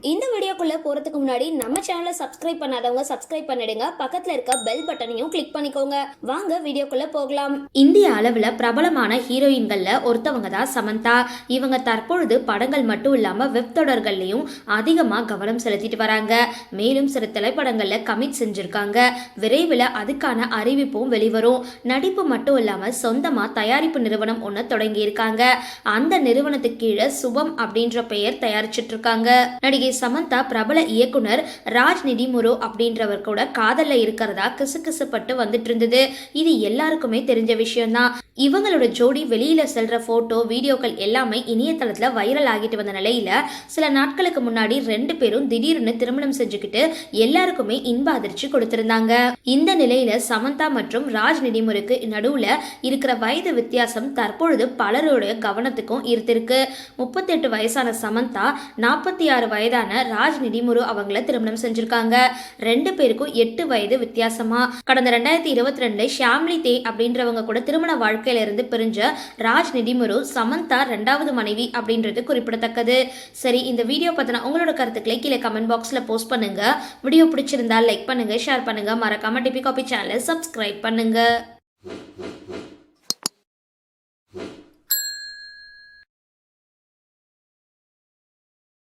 இந்த வீடியோக்குள்ளே போறதுக்கு முன்னாடி நம்ம சேனலை சப்ஸ்கிரைப் பண்ணாதவங்க சப்ஸ்கிரைப் பண்ணிடுங்க. பக்கத்தில் இருக்க பெல் பட்டனையும் கிளிக் பண்ணிக்கோங்க. வாங்க வீடியோக்குள்ளே போகலாம். இந்திய அளவில் பிரபலமான ஹீரோயின்களில் ஒருத்தவங்க தான் சமந்தா. இவங்க தற்பொழுது படங்கள் மட்டும் இல்லாமல் வெப் தொடர்கள்லையும் அதிகமாக கவனம் செலுத்திட்டு வராங்க. மேலும் சில திரைப்படங்களில் கமிட் செஞ்சுருக்காங்க. விரைவில் அதுக்கான அறிவிப்பும் வெளிவரும். நடிப்பு மட்டும் இல்லாமல் சொந்தமாக தயாரிப்பு நிறுவனம் ஒன்று தொடங்கியிருக்காங்க. அந்த நிறுவனத்துக்கு கீழே சுபம் அப்படின்ற பெயர் தயாரிச்சிட்டு இருக்காங்க. நடிகை சமந்தா பிரபல இயக்குனர் ராஜ் நிதிமுரு அப்படின்றவர் கூட காதலில் இருக்கிறதா கிசுகிசுப்பட்டு வந்துட்டு இருந்தது இது எல்லாருக்குமே தெரிஞ்ச விஷயம்தான். இவங்களோட ஜோடி வெளியில செல்ற போட்டோ வீடியோக்கள் எல்லாமே இணையதளத்துல வைரல் ஆகிட்டு வந்த நிலையில சில நாட்களுக்கு முன்னாடி ரெண்டு பேரும் திடீர்னு திருமணம் செஞ்சுக்கிட்டு எல்லாருக்குமே இன்ப அதிர்ச்சி கொடுத்திருந்தாங்க. இந்த நிலையில சமந்தா மற்றும் ராஜ் நிதிமுறைக்கு நடுவுல இருக்கிற வயது வித்தியாசம் தற்பொழுது பலருடைய கவனத்துக்கும் ஈர்த்திருக்கு. முப்பத்தெட்டு வயசான சமந்தா நாற்பத்தி ஆறு வயதான ராஜ் நிதிமுரு அவங்கள திருமணம் செஞ்சிருக்காங்க. ரெண்டு பேருக்கும் எட்டு வயது வித்தியாசமா. கடந்த ரெண்டாயிரத்தி இருபத்தி ரெண்டு ஷாம்லி தே அப்படின்றவங்க கூட திருமண வாழ்க்கையில இருந்து பிரிஞ்ச ராஜ் நிதிமுரு சமந்தா ரெண்டாவது மனைவி அப்படின்றது குறிப்பிடத்தக்கது. சரி இந்த வீடியோ பத்தின உங்களோட கருத்துக்களை கீழே கமெண்ட் பாக்ஸ்ல போஸ்ட் பண்ணுங்க. வீடியோ பிடிச்சிருந்தா லைக் பண்ணுங்க ஷேர் பண்ணுங்க. மறக்காம டிபி காபி சேனலை சப்ஸ்கிரைப் பண்ணுங்க.